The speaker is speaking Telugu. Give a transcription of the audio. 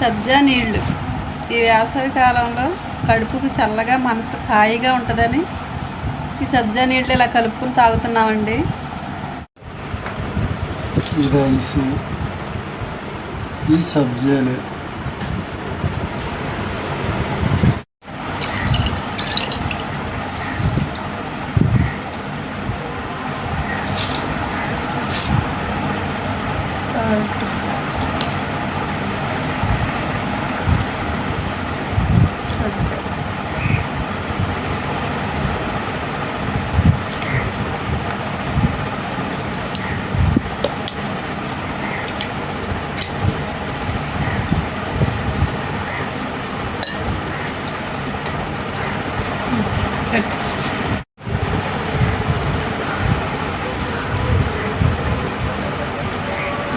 సబ్జా నీళ్ళు. ఈ వేసవి కాలంలో కడుపుకు చల్లగా మనసు హాయిగా ఉంటుందని ఈ సబ్జా నీళ్ళు ఇలా కలుపుకుని తాగుతున్నామండి. ఈ రైస్ సబ్జాలు సాల్ట్.